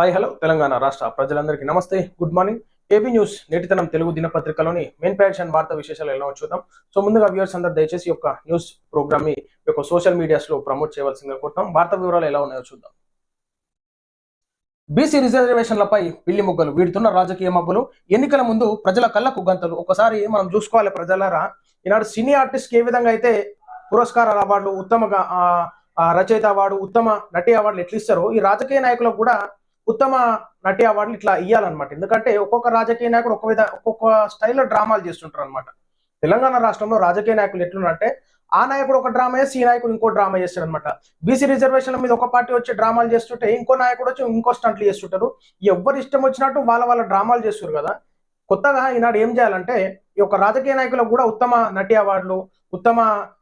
Hi hello Telangana రాష్ట్ర ప్రజలందరికీ నమస్తే. గుడ్ మార్నింగ్ ఏబీ న్యూస్ నేటితనం తెలుగు దినపత్రికలోని మెయిన్ పేజ్ అండ్ వార్తా విశేషాలు ఎలా చూద్దాం. సో ముందుగా వ్యూవర్స్ అందరు దయచేసి ఒక యొక్క న్యూస్ ప్రోగ్రామ్ని యొక్క సోషల్ మీడియాస్లో ప్రమోట్ చేయవలసిందిగా కోరుతాం వార్తా వివరాలు ఎలా ఉన్నాయో చూద్దాం. బీసీ రిజర్వేషన్లపై పిల్లి ముగ్గలు వీడుతున్న రాజకీయ మబ్బులు. ఎన్నికల ముందు ప్రజల కళ్ళకు గంతలు. ఒకసారి మనం చూసుకోవాలి ప్రజలారా. ఈనాడు సినీ ఆర్టిస్ట్ ఏ విధంగా అయితే పురస్కారాల అవార్డులు ఉత్తమగా ఆ, రచయిత అవార్డు ఉత్తమ నటి అవార్డులు ఎట్లా ఇస్తారో ఈ రాజకీయ నాయకులకు కూడా ఉత్తమ నటి అవార్డులు ఇట్లా ఇవ్వాలన్నమాట ఎందుకంటే ఒక్కొక్క రాజకీయ నాయకుడు ఒక్కొక్క విధ ఒక్కొక్క స్టైల్లో డ్రామాలు చేస్తుంటారు అనమాట తెలంగాణ రాష్ట్రంలో రాజకీయ నాయకులు ఎట్లున్నారంటే ఆ నాయకుడు ఒక డ్రామా చేసి ఈ నాయకుడు ఇంకో డ్రామా చేస్తాడు అనమాట బీసీ రిజర్వేషన్ల మీద ఒక పార్టీ వచ్చి డ్రామాలు చేస్తుంటే ఇంకో నాయకుడు వచ్చి ఇంకో స్టంట్లు చేస్తుంటారు. ఎవరు ఇష్టం వచ్చినట్టు వాళ్ళ వాళ్ళ డ్రామాలు చేస్తారు కదా. కొత్తగా ఈనాడు ఏం చేయాలంటే ఈ యొక్క రాజకీయ నాయకులకు కూడా ఉత్తమ నటి అవార్డులు ఉత్తమ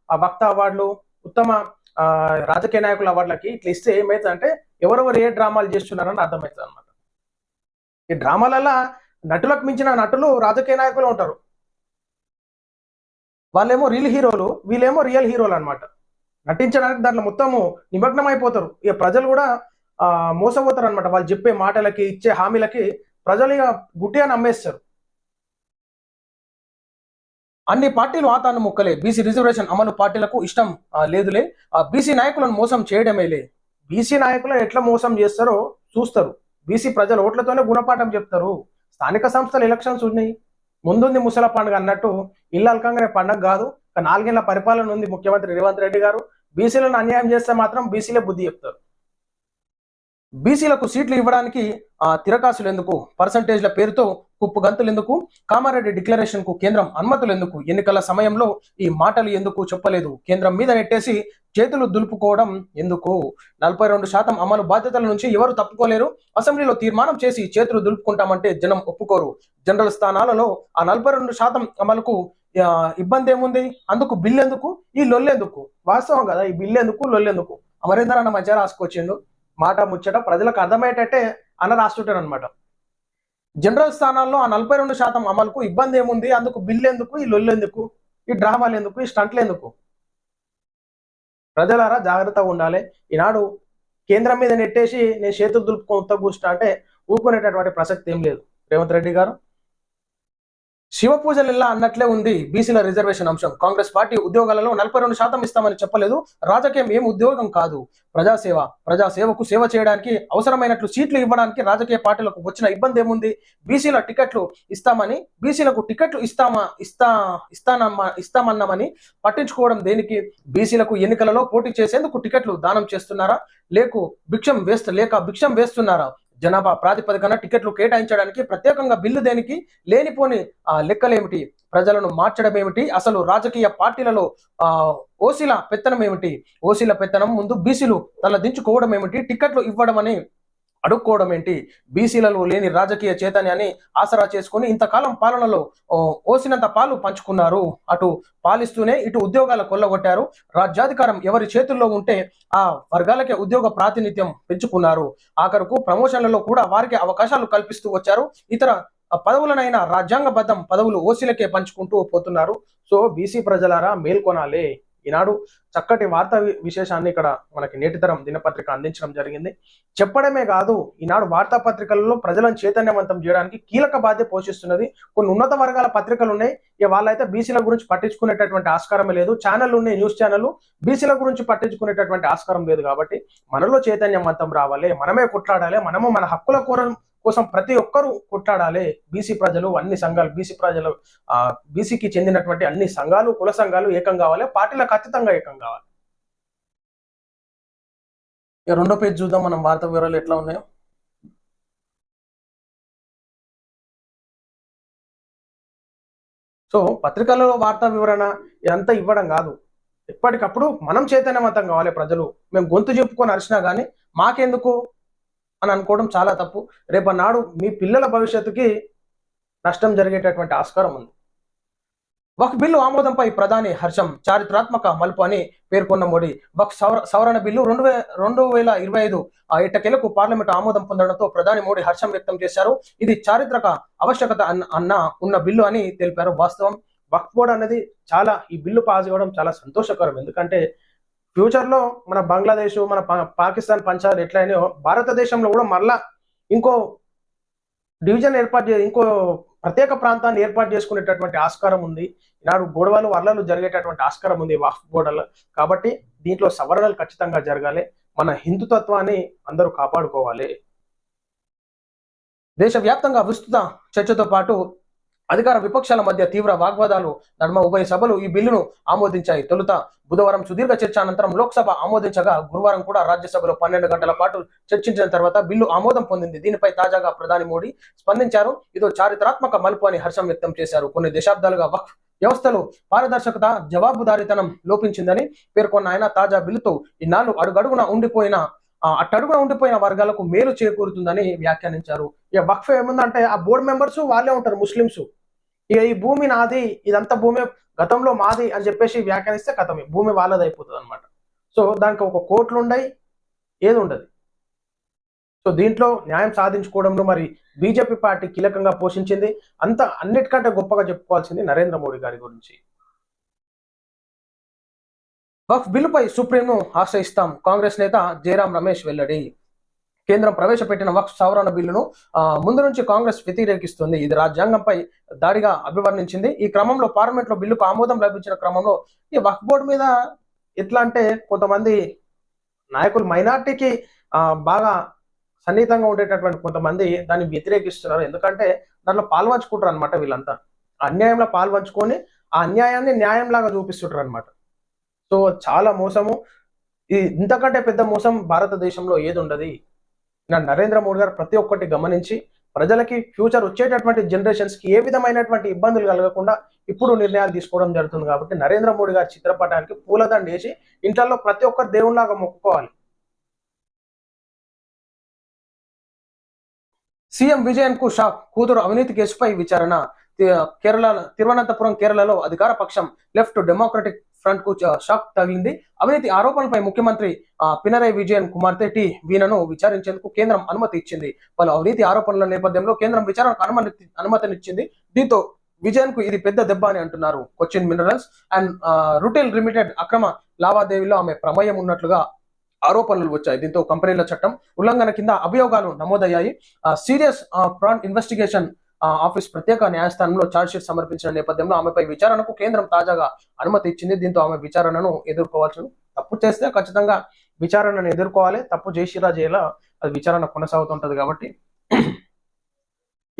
ఆ, భక్త అవార్డులు ఉత్తమ ఆ, రాజకీయ నాయకుల అవార్డులకి ఇట్లా ఇస్తే ఏమవుతుంది అంటే ఎవరెవరు ఏ డ్రామాలు చేస్తున్నారని అర్థమవుతుంది అనమాట ఈ డ్రామాలలో నటులకు మించిన నటులు రాజకీయ నాయకులు ఉంటారు. వాళ్ళేమో రియల్ హీరోలు వీళ్ళేమో రియల్ హీరోలు అన్నమాట. నటించడానికి దాంట్లో మొత్తము నిమగ్నం అయిపోతారు ఇక ప్రజలు కూడా మోసపోతారు అనమాట వాళ్ళు చెప్పే మాటలకి ఇచ్చే హామీలకి ప్రజలు ఇక గుట్టిగా నమ్మేస్తారు. అన్ని పార్టీలు ఆతాను ముక్కలే. బీసీ రిజర్వేషన్ అమలు పార్టీలకు ఇష్టం లేదులే. ఆ బీసీ నాయకులను మోసం చేయడమేలే బీసీ నాయకులు ఎట్లా మోసం చేస్తారో చూస్తారు. బీసీ ప్రజల ఓట్లతోనే గుణపాఠం చెప్తారు. స్థానిక సంస్థల ఎలక్షన్స్ ఉన్నాయి. ముందుంది ముసల పండుగ అన్నట్టు ఇల్లు అల్కంగానే పండుగ కాదు నాలుగేళ్ళ పరిపాలన ఉంది ముఖ్యమంత్రి రేవంత్ రెడ్డి గారు. బీసీలను అన్యాయం చేస్తే మాత్రం బీసీలే బుద్ధి చెప్తారు. బీసీలకు సీట్లు ఇవ్వడానికి ఆ తిరకాసులు ఎందుకు పర్సంటేజ్ల పేరుతో కుప్పు గంతులు ఎందుకు కామారెడ్డి డిక్లరేషన్కు కేంద్రం అనుమతులు ఎందుకు ఎన్నికల సమయంలో ఈ మాటలు ఎందుకు చెప్పలేదు? కేంద్రం మీద నెట్టేసి చేతులు దులుపుకోవడం ఎందుకు? నలభై రెండు శాతం అమలు బాధ్యతల నుంచి ఎవరు తప్పుకోలేరు? అసెంబ్లీలో తీర్మానం చేసి చేతులు దులుపుకుంటామంటే జనం ఒప్పుకోరు. జనరల్ స్థానాలలో ఆ నలభై రెండు శాతం అమలుకు ఇబ్బంది ఏముంది అందుకు బిల్లు ఎందుకు ఈ లొల్లెందుకు? వాస్తవం కదా ఈ బిల్లు ఎందుకు లొల్లెందుకు? అమరేందర్ అన్న మధ్య రాసుకొచ్చిండు. మాట ముచ్చట ప్రజలకు అర్థమయ్యేటట్టే అన్న రాస్తుంటాడు అనమాట జనరల్ స్థానాల్లో ఆ నలభై రెండు శాతం అమలుకు ఇబ్బంది ఏముంది? అందుకు బిల్ ఎందుకు? ఈ లొల్లు ఎందుకు? ఈ డ్రామాలు ఎందుకు? ఈ స్టంట్లు ఎందుకు? ప్రజలారా జాగ్రత్తగా ఉండాలి. ఈనాడు కేంద్రం మీద నెట్టేసి నేను చేతులు దులుపుకొంత కూర్చుంటా అంటే ఊరుకునేటటువంటి ప్రసక్తి ఏం లేదు. రేవంత్ రెడ్డి గారు శివ పూజలు ఇలా అన్నట్లే ఉంది బీసీల రిజర్వేషన్ అంశం. కాంగ్రెస్ పార్టీ ఉద్యోగాలలో నలభై రెండు శాతం ఇస్తామని చెప్పలేదు. రాజకీయం ఏం ఉద్యోగం కాదు. ప్రజాసేవ ప్రజాసేవకు సేవ చేయడానికి అవసరమైనట్లు సీట్లు ఇవ్వడానికి రాజకీయ పార్టీలకు వచ్చిన ఇబ్బంది ఏముంది? బీసీల టికెట్లు ఇస్తామని బీసీలకు టికెట్లు ఇస్తామా ఇస్తా ఇస్తానమ్మా ఇస్తామన్నామని పట్టించుకోవడం దేనికి? బీసీలకు ఎన్నికలలో పోటీ చేసేందుకు టికెట్లు దానం చేస్తున్నారా? లేకు భిక్షం వేస్త లేక భిక్షం వేస్తున్నారా? జనాభా ప్రాతిపదికన టికెట్లు కేటాయించడానికి ప్రత్యేకంగా బిల్లు దేనికి లేనిపోని ఆ లెక్కలేమిటి? ప్రజలను మార్చడం ఏమిటి అసలు రాజకీయ పార్టీలలో ఓసీల పెత్తనం ఏమిటి ఓసీల పెత్తనం ముందు బీసీలు తల దించుకోవడం ఏమిటి టికెట్లు ఇవ్వడం అని అడుక్కోవడం ఏంటి? బీసీలలో లేని రాజకీయ చైతన్యాన్ని ఆసరా చేసుకుని ఇంతకాలం పాలనలో ఓ, ఓసినంత పాలు పంచుకున్నారు. అటు పాలిస్తూనే ఇటు ఉద్యోగాల కొల్లగొట్టారు. రాజ్యాధికారం ఎవరి చేతుల్లో ఉంటే ఆ వర్గాలకే ఉద్యోగ ప్రాతినిధ్యం పెంచుకున్నారు. ఆఖరుకు ప్రమోషన్లలో కూడా వారికి అవకాశాలు కల్పిస్తూ వచ్చారు. ఇతర పదవులనైనా రాజ్యాంగబద్ధం పదవులు ఓసీలకే పంచుకుంటూ పోతున్నారు. సో బీసీ ప్రజలారా మేల్కొనాలి. ఈనాడు చక్కటి వార్తా వి- విశేషాన్ని ఇక్కడ మనకి నేటితరం దినపత్రిక అందించడం జరిగింది. చెప్పడమే కాదు ఈనాడు వార్తాపత్రికలలో ప్రజలను చైతన్యవంతం చేయడానికి కీలక బాధ్యత పోషిస్తున్నది కొన్ని ఉన్నత వర్గాల పత్రికలు ఉన్నాయి. ఇక వాళ్ళైతే బీసీల గురించి పట్టించుకునేటటువంటి ఆస్కారం లేదు. ఛానల్ ఉన్నాయి న్యూస్ ఛానల్ బీసీల గురించి పట్టించుకునేటటువంటి ఆస్కారం లేదు కాబట్టి మనలో చైతన్యవంతం రావాలి మనమే కొట్లాడాలి మనము మన హక్కుల కోరం కోసం ప్రతి ఒక్కరూ కొట్లాడాలి. బీసీ ప్రజలు అన్ని సంఘాలు బీసీ ప్రజలు ఆ బీసీకి చెందినటువంటి అన్ని సంఘాలు కుల సంఘాలు ఏకం కావాలి. పార్టీలకు ఖచ్చితంగా ఏకం కావాలి. ఇక రెండో పేజ్ చూద్దాం. మనం వార్తా వివరాలు ఎట్లా ఉన్నాయో. సో పత్రికలలో వార్తా వివరణ ఇదంతా ఇవ్వడం కాదు. ఎప్పటికప్పుడు మనం చైతన్యవంతం కావాలి ప్రజలు. మేము గొంతు చెప్పుకొని అరిచినా కానీ మాకెందుకు? అని అనుకోవడం చాలా తప్పు. రేపన్నాడు మీ పిల్లల భవిష్యత్తుకి నష్టం జరిగేటటువంటి ఆస్కారం ఉంది. వక్ బిల్లు ఆమోదంపై ప్రధాని హర్షం చారిత్రాత్మక మలుపు అని పేర్కొన్న మోడీ వక్ సవర సవరణ బిల్లు రెండు వే రెండు వేల ఇరవై ఐదు ఆ ఎట్టకేలకు పార్లమెంటు ఆమోదం పొందడంతో ప్రధాని మోడీ హర్షం వ్యక్తం చేశారు. ఇది చారిత్రక ఆవశ్యకత అన్న అన్న ఉన్న బిల్లు అని తెలిపారు వాస్తవం. వక్ బోర్డు అనేది చాలా ఈ బిల్లు పాస్ అవ్వడం చాలా సంతోషకరం. ఎందుకంటే ఫ్యూచర్లో మన బంగ్లాదేశ్ మన పా- పాకిస్తాన్ పంచాలు ఎట్లయినాయో భారతదేశంలో కూడా మరలా ఇంకో డివిజన్ ఏర్పాటు చే ఇంకో ప్రత్యేక ప్రాంతాన్ని ఏర్పాటు చేసుకునేటటువంటి ఆస్కారం ఉంది. ఈనాడు గొడవలు వరలలు జరిగేటటువంటి ఆస్కారం ఉంది వాఫ్ గోడలు కాబట్టి దీంట్లో సవరణలు ఖచ్చితంగా జరగాలి. మన హిందుతత్వాన్ని అందరూ కాపాడుకోవాలి. దేశవ్యాప్తంగా విస్తృత చర్చతో పాటు అధికార విపక్షాల మధ్య తీవ్ర వాగ్వాదాలు నడుమ ఉభయ సభలు ఈ బిల్లును ఆమోదించాయి. తొలుత బుధవారం సుదీర్ఘ చర్చ అనంతరం లోక్సభ ఆమోదించగా గురువారం కూడా రాజ్యసభలో పన్నెండు గంటల పాటు చర్చించిన తర్వాత బిల్లు ఆమోదం పొందింది. దీనిపై తాజాగా ప్రధాని మోడీ స్పందించారు. ఇదో చారిత్రాత్మక మలుపు అని హర్షం వ్యక్తం చేశారు. కొన్ని దశాబ్దాలుగా వక్ఫ్ వ్యవస్థలో పారదర్శకత జవాబుదారీతనం లోపించిందని పేర్కొన్న ఆయన తాజా బిల్లుతో ఈ నాలుగు అడుగడుగున ఉండిపోయిన ఆ, అట్టడుగున ఉండిపోయిన వర్గాలకు మేలు చేకూరుతుందని వ్యాఖ్యానించారు. ఇక వక్ఫ్ ఏముందంటే ఆ బోర్డు మెంబర్స్ వాళ్ళే ఉంటారు ముస్లింస్ ఇక ఈ భూమి నాది ఇదంతా భూమి గతంలో మాది అని చెప్పేసి వ్యాఖ్యానిస్తే కథమే. భూమి వాళ్ళది అయిపోతుంది అనమాట సో దానికి ఒక కోట్లు ఉండయి ఏది ఉండదు సో దీంట్లో న్యాయం సాధించుకోవడంలో మరి బీజేపీ పార్టీ కీలకంగా పోషించింది. అంత అన్నిటికంటే గొప్పగా చెప్పుకోవాల్సింది నరేంద్ర మోడీ గారి గురించి. వక్ఫ్ బిల్లుపై సుప్రీంను ఆశ్రయిస్తాం కాంగ్రెస్ నేత జయరాం రమేష్ వెల్లడి. కేంద్రం ప్రవేశపెట్టిన వక్ఫ్ సవరణ బిల్లును ముందు నుంచి కాంగ్రెస్ వ్యతిరేకిస్తుంది. ఇది రాజ్యాంగంపై దాడిగా అభివర్ణించింది. ఈ క్రమంలో పార్లమెంట్లో బిల్లుకు ఆమోదం లభించిన క్రమంలో ఈ వక్ఫ్ బోర్డు మీద ఎట్లా అంటే కొంతమంది నాయకులు మైనార్టీకి ఆ, బాగా సన్నిహితంగా ఉండేటటువంటి కొంతమంది దాన్ని వ్యతిరేకిస్తున్నారు. ఎందుకంటే దాంట్లో పాల్పంచుకుంటారు అనమాట వీళ్ళంతా. అన్యాయంలో పాల్పంచుకొని ఆ అన్యాయాన్ని న్యాయంలాగా చూపిస్తుంటారు అనమాట సో చాలా మోసము. ఇంతకంటే పెద్ద మోసం భారతదేశంలో ఏది ఉండదు నరేంద్ర మోడీ గారు ప్రతి ఒక్కటి గమనించి ప్రజలకి ఫ్యూచర్ వచ్చేటటువంటి జనరేషన్స్కి ఏ విధమైనటువంటి ఇబ్బందులు కలగకుండా ఇప్పుడు నిర్ణయాలు తీసుకోవడం జరుగుతుంది కాబట్టి నరేంద్ర మోడీ గారి చిత్రపటానికి పూలదండ వేసి ఇంట్లో ప్రతి ఒక్కరు దేవుళ్ళాగా మొక్కుకోవాలి. సీఎం విజయన్కు షాక్ కూతురు అవినీతి కేసుపై విచారణ. కేరళ తిరువనంతపురం కేరళలో అధికార పక్షం లెఫ్ట్ డెమోక్రటిక్ ఫ్రంట్కు షాక్ తగిలింది. అవినీతి ఆరోపణలపై ముఖ్యమంత్రి ఆ, విజయన్ కుమార్తె టి వీణను విచారించేందుకు కేంద్రం అనుమతి ఇచ్చింది. పలు అవినీతి ఆరోపణల నేపథ్యంలో కేంద్రం విచారణకు అనుమతి అనుమతినిచ్చింది. దీంతో విజయన్కు ఇది పెద్ద దెబ్బ అని అంటున్నారు Cochin minerals and rutile limited అక్రమ లావాదేవీలో ఆమె ప్రమేయం ఉన్నట్లుగా ఆరోపణలు వచ్చాయి. దీంతో కంపెనీల చట్టం ఉల్లంఘన కింద అభియోగాలు నమోదయ్యాయి. సీరియస్ ఫ్రాంట్ ఇన్వెస్టిగేషన్ ఆఫీస్ ప్రత్యేక న్యాయస్థానంలో ఛార్జ్షీట్ సమర్పించిన నేపథ్యంలో ఆమెపై విచారణకు కేంద్రం తాజాగా అనుమతి ఇచ్చింది. దీంతో ఆమె విచారణను ఎదుర్కోవాల్సిన తప్పు చేస్తే ఖచ్చితంగా విచారణను ఎదుర్కోవాలి. తప్పు చేసిరా చేయాల అది విచారణ కొనసాగుతుంటది కాబట్టి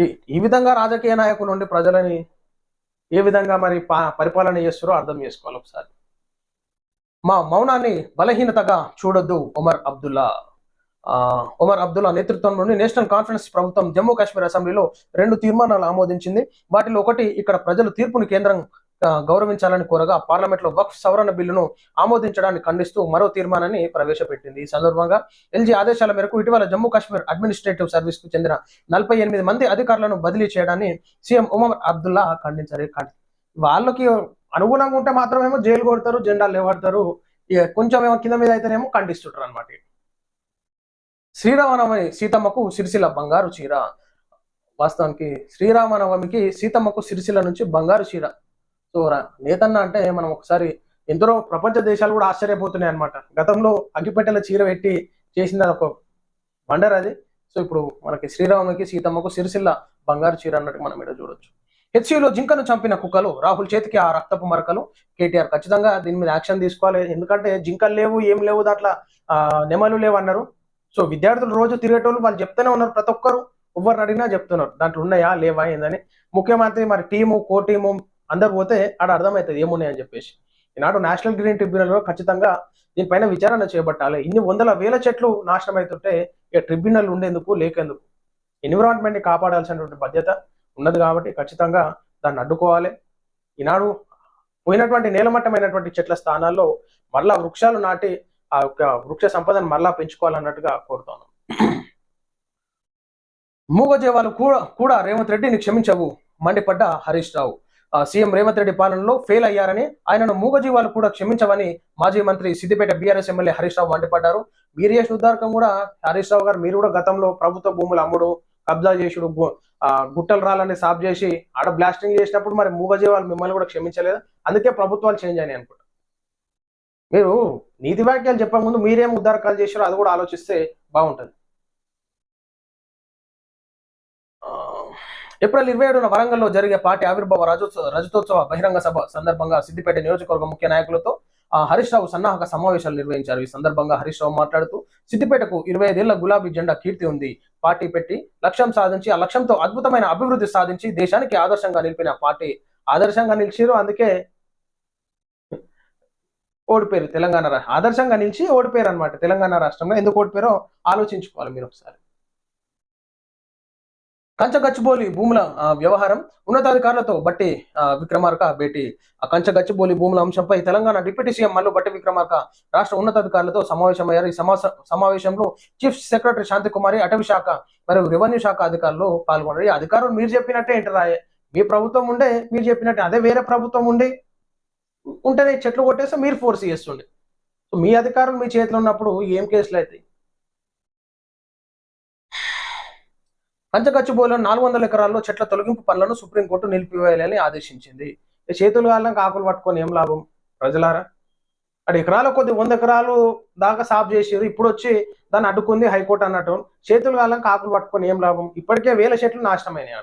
ఈ- విధంగా రాజకీయ నాయకులు నుండి ప్రజలని ఏ విధంగా మరి పరిపాలన చేస్తారో అర్థం చేసుకోవాలి ఒకసారి. మా మౌనాన్ని బలహీనతగా చూడొద్దు ఒమర్ అబ్దుల్లా. ఒమర్ అబ్దుల్లా నేతృత్వంలోని నేషనల్ కాన్ఫరెన్స్ ప్రభుత్వం జమ్మూ కాశ్మీర్ అసెంబ్లీలో రెండు తీర్మానాలు ఆమోదించింది. వాటిలో ఒకటి ఇక్కడ ప్రజలు తీర్పును కేంద్రం గౌరవించాలని కోరగా పార్లమెంట్లో వక్ఫ్ సవరణ బిల్లును ఆమోదించడాన్ని ఖండిస్తూ మరో తీర్మానాన్ని ప్రవేశపెట్టింది. ఈ సందర్భంగా ఎల్జీ ఆదేశాల మేరకు ఇటీవల జమ్మూ కాశ్మీర్ అడ్మినిస్ట్రేటివ్ సర్వీస్కు చెందిన నలభై ఎనిమిది మంది అధికారులను బదిలీ చేయడాన్ని సీఎం ఉమర్ అబ్దుల్లా ఖండించారు. వాళ్ళకి అనుగుణంగా ఉంటే మాత్రమేమో జైలు కొడతారు జెండాలు లేవడతారు ఇక కొంచెం ఏమో కింద మీద అయితేనేమో ఖండిస్తుంటారు అనమాట శ్రీరామనవమి సీతమ్మకు సిరిసిల బంగారు చీర. వాస్తవానికి శ్రీరామనవమికి సీతమ్మకు సిరిసిల నుంచి బంగారు చీర. సో రా- నేతన్న అంటే మనం ఒకసారి ఎందరో ప్రపంచ దేశాలు కూడా ఆశ్చర్యపోతున్నాయి అనమాట గతంలో అగ్గిపెట్టెల చీర పెట్టి చేసిన ఒక వండర్ అది. సో ఇప్పుడు మనకి శ్రీరామునికి సీతమ్మకు సిరిసిల్ల బంగారు చీర అన్నట్టు మనం ఇక్కడ చూడొచ్చు. హెచ్సిలో జింకను చంపిన కుక్కలు రాహుల్ చేతికి ఆ రక్తపు మరకలు. కేటీఆర్ ఖచ్చితంగా దీని మీద యాక్షన్ తీసుకోవాలి. ఎందుకంటే జింకలు లేవు ఏం లేవు దాంట్లో. నెమలు లేవు అన్నారు. సో విద్యార్థులు రోజు తిరిగేటోళ్ళు వాళ్ళు చెప్తూనే ఉన్నారు. ప్రతి ఒక్కరు ఎవరు అడిగినా చెప్తున్నారు. దాంట్లో ఉన్నాయా? లేవా? ఏందని. ముఖ్యమంత్రి మరి టీము కో టీము అందరు పోతే ఆడ అర్థమవుతుంది ఏమున్నాయని చెప్పేసి. ఈనాడు నేషనల్ గ్రీన్ ట్రిబ్యునల్లో ఖచ్చితంగా దీనిపైన విచారణ చేపట్టాలి. ఇన్ని వందల వేల చెట్లు నాశనం అవుతుంటే ఇక ట్రిబ్యునల్ ఉండేందుకు లేకేందుకు? ఎన్విరాన్మెంట్ని కాపాడాల్సినటువంటి బాధ్యత ఉన్నది కాబట్టి ఖచ్చితంగా దాన్ని అడ్డుకోవాలి. ఈనాడు పోయినటువంటి నేలమట్టమైనటువంటి చెట్ల స్థానాల్లో మరలా వృక్షాలు నాటి ఆ యొక్క వృక్ష సంపదను మరలా పెంచుకోవాలన్నట్టుగా కోరుతాను మూగజీవాలు కూడా కూడా రేవంత్ రెడ్డిని క్షమించవు మండిపడ్డ హరీష్ రావు. సీఎం రేవంత్ రెడ్డి పాలనలో ఫెయిల్ అయ్యారని ఆయనను మూగజీవాలు కూడా క్షమించవని మాజీ మంత్రి సిద్దిపేట బీఆర్ఎస్ ఎమ్మెల్యే హరీష్ రావు మండిపడ్డారు. మీరు చేసిన ఉద్దారకం కూడా హరీష్ రావు గారు మీరు కూడా గతంలో ప్రభుత్వ భూములు అమ్ముడు కబ్జా చేసుడు గు- ఆ, గుట్టలు రాలని సాఫ్ చేసి ఆడ బ్లాస్టింగ్ చేసినప్పుడు మరి మూగజీవాలు మిమ్మల్ని కూడా క్షమించలేదు. అందుకే ప్రభుత్వాలు చేంజ్ అయినాయి అనుకుంటా. మీరు నీతి వాక్యాలు చెప్పక ముందు మీరేం ఉద్దారకాలు చేశారో అది కూడా ఆలోచిస్తే బాగుంటుంది. ఏప్రిల్ ఇరవై ఏడున వరంగల్లో జరిగే పార్టీ ఆవిర్భావ రజోత్సవ రజతోత్సవ బహిరంగ సభ సందర్భంగా సిద్దిపేట నియోజకవర్గ ముఖ్య నాయకులతో ఆ, హరీష్ రావు సన్నాహక సమావేశాలు నిర్వహించారు. ఈ సందర్భంగా హరీష్ రావు మాట్లాడుతూ సిద్దిపేటకు ఇరవై ఐదేళ్ళ గులాబీ జెండా కీర్తి ఉంది. పార్టీ పెట్టి లక్ష్యం సాధించి ఆ లక్ష్యంతో అద్భుతమైన అభివృద్ధి సాధించి దేశానికి ఆదర్శంగా నిలిపిన పార్టీ ఆదర్శంగా నిలిచారు. అందుకే ఓడిపోయారు తెలంగాణ రాష్ట్రం ఆదర్శంగా నిలిచి ఓడిపోయారు అనమాట తెలంగాణ రాష్ట్రంలో. ఎందుకు ఓడిపోయారో ఆలోచించుకోవాలి మీరు ఒకసారి. కంచగచ్చిబోలి భూముల వ్యవహారం. ఉన్నతాధికారులతో బట్టి విక్రమార్క భేటీ. ఆ కంచగచ్చిబోలి భూముల అంశంపై తెలంగాణ డిప్యూటీ సీఎం మల్లు బట్టి విక్రమార్క రాష్ట్ర ఉన్నతాధికారులతో సమావేశమయ్యారు. ఈ సమావేశంలో చీఫ్ సెక్రటరీ శాంతికుమారి అటవీ శాఖ మరియు రెవెన్యూ శాఖ అధికారులు పాల్గొన్నారు. ఈ అధికారులు మీరు చెప్పినట్టే ఏంటి రాయ? మీ ప్రభుత్వం ఉండే మీరు చెప్పినట్టే. అదే వేరే ప్రభుత్వం ఉండి ఉంటేనే చెట్లు కొట్టేస్తే మీరు ఫోర్స్ చేస్తుండే. సో మీ అధికారం మీ చేతిలో ఉన్నప్పుడు ఏం కేసులు అవుతాయి పంచగచ్చిబోలో నాలుగు వందల ఎకరాల్లో చెట్ల తొలగింపు పనులను సుప్రీంకోర్టు నిలిపివేయాలని ఆదేశించింది. చేతులు కాలం ఆకులు పట్టుకొని ఏం లాభం? ప్రజలారా? అటు ఎకరాల కొద్ది వంద ఎకరాలు దాకా సాఫ్ చేసారు ఇప్పుడు వచ్చి దాన్ని అడ్డుకుంది హైకోర్టు అన్నట్టు. చేతులు కాలం ఆకులు పట్టుకొని ఏం లాభం? ఇప్పటికే వేల చెట్లు నాశనమైనాయి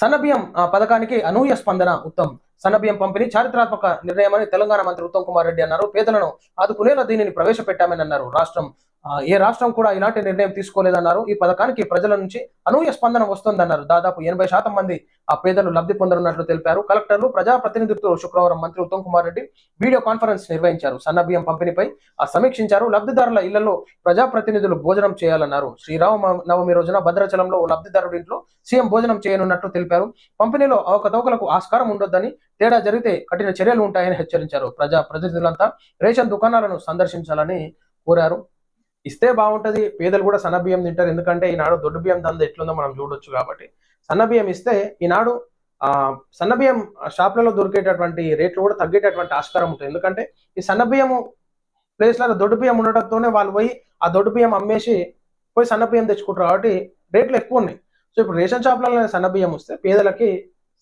సన్నబియ్యం ఆ, పథకానికి అనూహ్య స్పందన ఉత్తమ్. సన్నబియ్యం పంపిణీ చారిత్రాత్మక నిర్ణయమని తెలంగాణ మంత్రి ఉత్తమ్ కుమార్ రెడ్డి అన్నారు. పేదలను ఆదుకునేలా దీనిని ప్రవేశపెట్టామని అన్నారు రాష్ట్రం. ఏ రాష్ట్రం కూడా ఇలాంటి నిర్ణయం తీసుకోలేదన్నారు. ఈ పథకానికి ప్రజల నుంచి అనూహ్య స్పందన వస్తుందన్నారు. దాదాపు ఎనభై శాతం మంది ఆ పేదలు లబ్ధి పొందనున్నట్లు తెలిపారు. కలెక్టర్లు ప్రజాప్రతినిధులతో శుక్రవారం మంత్రి ఉత్తమ్ కుమార్ రెడ్డి వీడియో కాన్ఫరెన్స్ నిర్వహించారు. సన్నబియ్యం పంపిణీపై ఆ సమీక్షించారు. లబ్ధిదారుల ఇళ్ళలో ప్రజాప్రతినిధులు భోజనం చేయాలన్నారు. శ్రీరామ నవమి రోజున భద్రాచలంలో ఓ లబ్ధిదారుడి ఇంట్లో సీఎం భోజనం చేయనున్నట్లు తెలిపారు. పంపిణీలో అవకతవకలకు ఆస్కారం ఉండొద్దని తేడా జరిగితే కఠిన చర్యలు ఉంటాయని హెచ్చరించారు. ప్రజా ప్రతినిధులంతా రేషన్ దుకాణాలను సందర్శించాలని కోరారు. ఇస్తే బాగుంటది. పేదలు కూడా సన్న బియ్యం తింటారు. ఎందుకంటే ఈనాడు దొడ్డు బియ్యం దంద ఎట్లుందో మనం చూడొచ్చు కాబట్టి. సన్న బియ్యం ఇస్తే ఈనాడు ఆ సన్న బియ్యం షాపులలో దొరికేటటువంటి రేట్లు కూడా తగ్గేటటువంటి ఆస్కారం ఉంటుంది. ఎందుకంటే ఈ సన్న బియ్యము ప్లేస్లలో దొడ్డు బియ్యం ఉండటంతోనే వాళ్ళు పోయి ఆ దొడ్డు బియ్యం అమ్మేసి పోయి సన్న బియ్యం తెచ్చుకుంటారు కాబట్టి రేట్లు ఎక్కువ ఉన్నాయి. సో ఇప్పుడు రేషన్ షాప్లలో సన్న బియ్యం వస్తే పేదలకి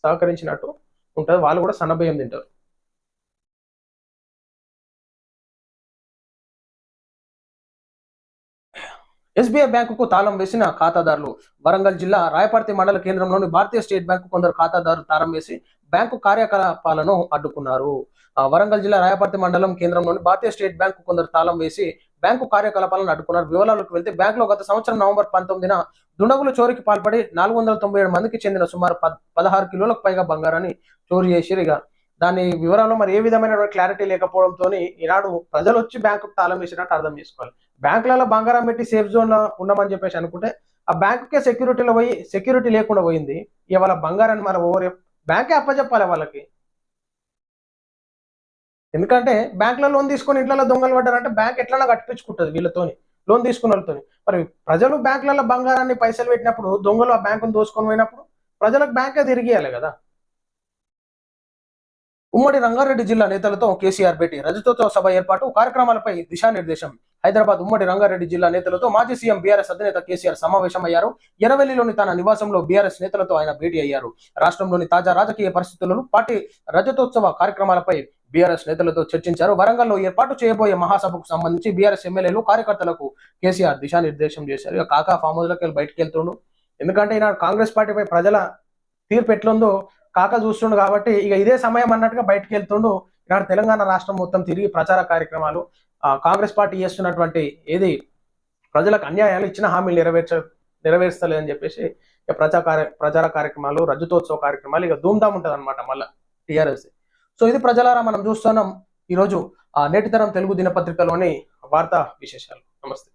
సహకరించినట్టు ఉంటుంది. వాళ్ళు కూడా సన్న బియ్యం తింటారు. ఎస్బీఐ బ్యాంకుకు తాళం వేసిన ఖాతాదారులు వరంగల్ జిల్లా రాయపర్తి మండల కేంద్రంలోని భారతీయ స్టేట్ బ్యాంకు కొందరు ఖాతాదారులు తాళం వేసి బ్యాంకు కార్యకలాపాలను అడ్డుకున్నారు. ఆ, వరంగల్ జిల్లా రాయపర్తి మండలం కేంద్రంలోని భారతీయ స్టేట్ బ్యాంకు కొందరు తాళం వేసి బ్యాంకు కార్యకలాపాలను అడ్డుకున్నారు. వివరాలకు వెళ్తే బ్యాంకులో గత సంవత్సరం నవంబర్ పంతొమ్మిదిన దుండగులు చోరీకి పాల్పడి నాలుగు వందల తొంభై ఏడు మందికి చెందిన సుమారు పద్- పదహారు కిలోలకు పైగా బంగారాన్ని చోరీ చేసిరు దాని వివరాలు మరి ఏ విధమైన క్లారిటీ లేకపోవడంతో ఈనాడు ప్రజలు వచ్చి బ్యాంకు తాళం వేసినట్టు అర్థం చేసుకోవాలి. బ్యాంకులలో బంగారం పెట్టి సేఫ్ జోన్లో ఉన్నామని చెప్పేసి అనుకుంటే ఆ బ్యాంకుకే సెక్యూరిటీలో పోయి సెక్యూరిటీ లేకుండా పోయింది. ఇవాళ బంగారాన్ని మన ఓవర్ బ్యాంకే అప్పచెప్పాలి వాళ్ళకి. ఎందుకంటే బ్యాంకులో లోన్ తీసుకొని ఇంట్లో దొంగలు పడ్డారంటే బ్యాంక్ ఎట్లా కట్టించుకుంటుంది వీళ్ళతోని లోన్ తీసుకున్న వాళ్ళతోని. మరి ప్రజలు బ్యాంకులలో బంగారాన్ని పైసలు పెట్టినప్పుడు దొంగలు ఆ బ్యాంకును దోసుకొని పోయినప్పుడు ప్రజలకు బ్యాంకే తిరిగియాలి కదా. ఉమ్మడి రంగారెడ్డి జిల్లా నేతలతో కేసీఆర్ భేటీ. రజతోత్సవ సభ ఏర్పాటు కార్యక్రమాలపై దిశానిర్దేశం. హైదరాబాద్ ఉమ్మడి రంగారెడ్డి జిల్లా నేతలతో మాజీ సీఎం బీఆర్ఎస్ అధినేత కేసీఆర్ సమావేశమయ్యారు. ఎరవెల్లిలోని తన నివాసంలో బీఆర్ఎస్ నేతలతో ఆయన భేటీ అయ్యారు. రాష్ట్రంలోని తాజా రాజకీయ పరిస్థితులను పార్టీ రజతోత్సవ కార్యక్రమాలపై బీఆర్ఎస్ నేతలతో చర్చించారు. వరంగల్లో ఏర్పాటు చేయబోయే మహాసభకు సంబంధించి బీఆర్ఎస్ ఎమ్మెల్యేలు కార్యకర్తలకు కేసీఆర్ దిశానిర్దేశం చేశారు. కాకా ఫామ్ హౌస్లోకి వెళ్ళి బయటకు వెళ్తుండు. ఎందుకంటే ఈనాడు కాంగ్రెస్ పార్టీపై ప్రజల తీర్పు ఎట్లుందో కాక చూస్తుండు కాబట్టి ఇక ఇదే సమయం అన్నట్టుగా బయటకు వెళ్తుండు. ఈనాడు తెలంగాణ రాష్ట్రం మొత్తం తిరిగి ప్రచార కార్యక్రమాలు కాంగ్రెస్ పార్టీ చేస్తున్నటువంటి ఏది ప్రజలకు అన్యాయాలు ఇచ్చిన హామీలు నెరవేర్చ నెరవేర్స్తలేదని చెప్పేసి ఇక ప్రచార కార్య ప్రచార కార్యక్రమాలు రజతోత్సవ కార్యక్రమాలు ఇక ధూమ్ధామ్ ఉంటుంది అనమాట మళ్ళీ టీఆర్ఎస్. సో ఇది ప్రజలారా మనం చూస్తున్నాం. ఈరోజు ఆ నేటితరం తెలుగు దినపత్రికలోని వార్తా విశేషాలు. నమస్తే.